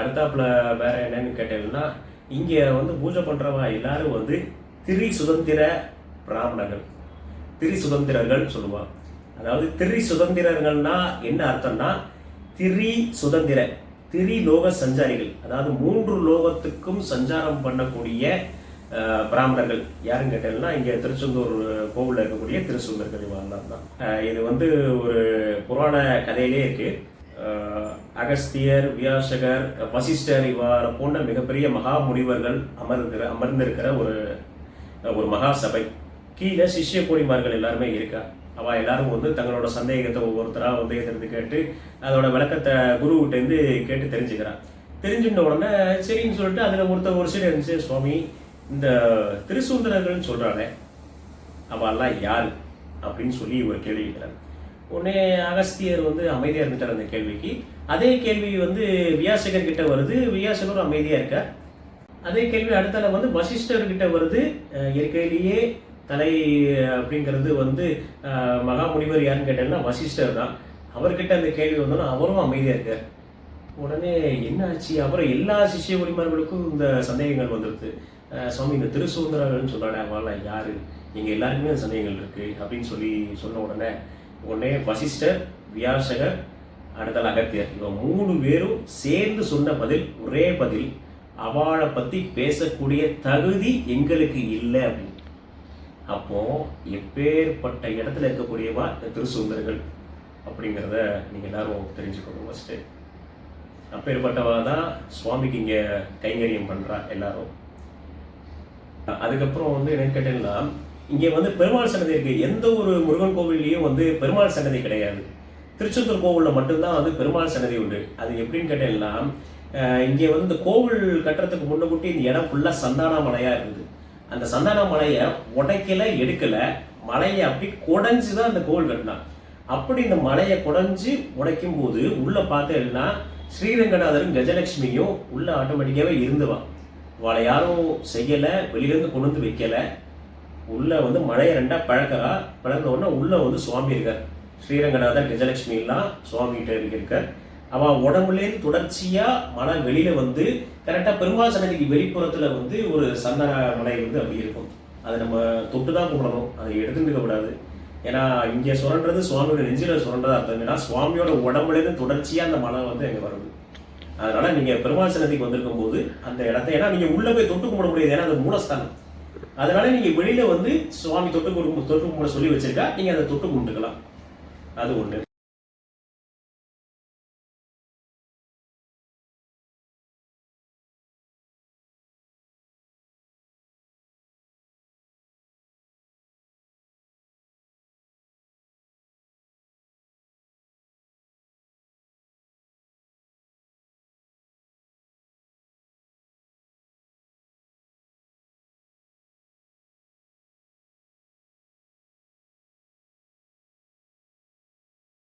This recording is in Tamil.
அடுத்தாப்புல வேற என்னன்னு கேட்டீங்கன்னா இங்கே வந்து பூஜை பண்ணுறவங்க எல்லாரும் வந்து திரி சுதந்திர பிராமணர்கள். திரி சுதந்திரர்கள் சொல்லுவான் அதாவது திரி சுதந்திரர்கள்னா என்ன அர்த்தம்னா திரி சுதந்திர திரி லோக சஞ்சாரிகள். அதாவது மூன்று லோகத்துக்கும் சஞ்சாரம் பண்ணக்கூடிய பிராமணர்கள். யாருன்னு கேட்டீங்கன்னா இங்கே திருச்செந்தூர் கோவிலில் இருக்கக்கூடிய திருச்செந்தூர் இவெல்லாம் தான். இது வந்து ஒரு புராண கதையிலே இருக்கு. அகஸ்தியர் வியாசகர் வசிஷ்டர் இவ்வாறு போன்ற மிகப்பெரிய மகா முனிவர்கள் அமர்ந்திருக்கிற அமர்ந்திருக்கிற ஒரு ஒரு மகா சபை. கீழே சிஷ்ய கோடிமார்கள் எல்லாருமே இருக்கா? அவ எல்லாரும் வந்து தங்களோட சந்தேகத்தை ஒவ்வொருத்தரா வந்து கேட்டு அதோட விளக்கத்தை குருவிட்டேருந்து கேட்டு தெரிஞ்சுக்கிறான் தெரிஞ்சுட்ட உடனே சரின்னு சொல்லிட்டு அதில் ஒருத்தர் ஒரு சைடு இருந்துச்சு சுவாமி இந்த திருசுந்தரர்கள்னு சொல்றாளே அவெல்லாம் யார்? அப்படின்னு சொல்லி ஒரு கேள்வி கேட்கிறார். உடனே அகஸ்தியர் வந்து அமைதியாக இருந்துட்டார் அந்த கேள்விக்கு. அதே கேள்வி வந்து வியாசகர் கிட்ட வருது. வியாசகரும் அமைதியாக இருக்கார். அதே கேள்வி அடுத்தால வந்து வசிஷ்டர்கிட்ட வருது. இயற்கையிலேயே தலை அப்படிங்கிறது வந்து மகா முனிவர் யாருன்னு கேட்டேன்னா வசிஷ்டர் தான். அவர்கிட்ட அந்த கேள்வி வந்தோன்னா அவரும் அமைதியாக இருக்கார். உடனே என்ன ஆச்சு? அப்புறம் எல்லா சிஷ்ய குடிமார்களுக்கும் இந்த சந்தேகங்கள் வந்துருது. சுவாமி இந்த திருசூந்தரர்கள்னு சொல்றானே அவெல்லாம் யாரு? எங்கள் எல்லாருக்குமே அந்த சந்தேகங்கள் இருக்குது அப்படின்னு சொல்லி சொன்ன உடனே உடனே வசிஷ்டர் வியாசகர் அடுத்தால அகத்தியர். இவங்க மூணு பேரும் சேர்ந்து சொன்ன பதில் ஒரே பதில் அவளை பற்றி பேசக்கூடிய தகுதி எங்களுக்கு இல்லை அப்படின்னு. அப்போ எப்பேற்பட்ட இடத்துல இருக்கக்கூடியவா இந்த திருசுந்தர்கள் அப்படிங்கிறத நீங்கள் எல்லாரும் தெரிஞ்சுக்கணும் ஃபஸ்ட்டு அப்பேற்பட்டவா தான் சுவாமிக்கு இங்கே கைங்கரியம் பண்ணுறா எல்லாரும். அதுக்கப்புறம் வந்து என்னன்னு கேட்டீங்கன்னா இங்கே வந்து பெருமாள் சன்னதி இருக்குது எந்த ஒரு முருகன் கோவில்லையும் வந்து பெருமாள் சன்னதி கிடையாது. திருச்செந்தூர் கோவிலில் மட்டும்தான் வந்து பெருமாள் சன்னதி உண்டு. அது எப்படின்னு கேட்டேன்னா இங்கே வந்து இந்த கோவில் கட்டுறதுக்கு முன்னக்கூட்டி இந்த இடம் ஃபுல்லாக சந்தான மலையாக இருக்குது. அந்த சந்தான மலையை உடைக்கல எடுக்கலை. மலையை அப்படி குடைஞ்சி தான் அந்த கோவில் கட்டினான். அப்படி இந்த மலையை குடைஞ்சி உடைக்கும் போது உள்ளே பார்த்தேன்னா ஸ்ரீரங்கநாதரும் கஜலட்சுமியும் உள்ளே ஆட்டோமேட்டிக்காகவே இருந்துவான். அவளை யாரும் செய்யலை வெளியிலேருந்து கொண்டு வந்து வைக்கல. உள்ளே வந்து மலையை ரெண்டாக பழக்கறா பழந்த உடனே உள்ளே வந்து சுவாமி இருக்கார். ஸ்ரீரங்கநாதர் கஜலட்சுமி எல்லாம் இருக்கார். அவ உடம்புலேருந்து தொடர்ச்சியாக மழை வெளியில் வந்து கரெக்டாக பெருமாள் சன்னதிக்கு வெளிப்புறத்தில் வந்து ஒரு சந்தன மலை வந்து அப்படி இருக்கும். அதை நம்ம தொட்டு தான் கும்பிடணும் அதை எடுத்துட்டு கூடாது. ஏன்னா இங்கே சுரண்டது சுவாமியோட நெஞ்சில் சுரண்டதாக அர்த்தம் ஏன்னா சுவாமியோட உடம்புலேருந்து தொடர்ச்சியாக அந்த மலை வந்து அங்கே வருது. அதனால் நீங்கள் பெருமாள் சன்னதிக்கு வந்திருக்கும் போது அந்த இடத்த ஏன்னா நீங்கள் உள்ளே போய் தொட்டு கும்பிட முடியாது. ஏன்னா அது மூலஸ்தானம். அதனால நீங்க வெளியில வந்து சுவாமி தொட்டு கொடுக்கும் தொட்டு கும்பிட சொல்லி வச்சிருக்கா நீங்க அதை தொட்டு கொண்டுக்கலாம் அது ஒண்ணு.